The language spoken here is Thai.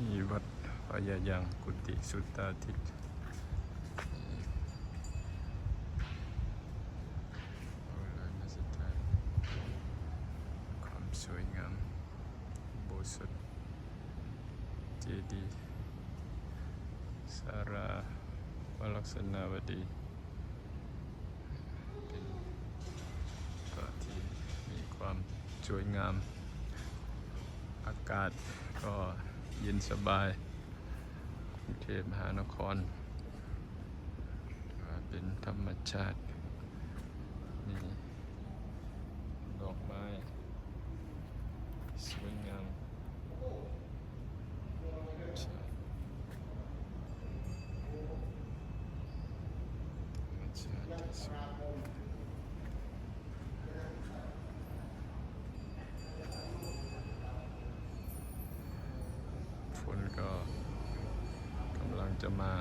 ที่วัดพญายังกุฏิสุตตาทิตสถานความสวยงามโบสถเจดีย์สาราวลักษณาวดีเป็นกาะที่มีความสวยงามอากาศก็ เย็นสบายกรุงเทพมหานคร เป็นธรรมชาติมีดอกไม้ สวยงามธรรมชาติ คนก็กำลังจะมา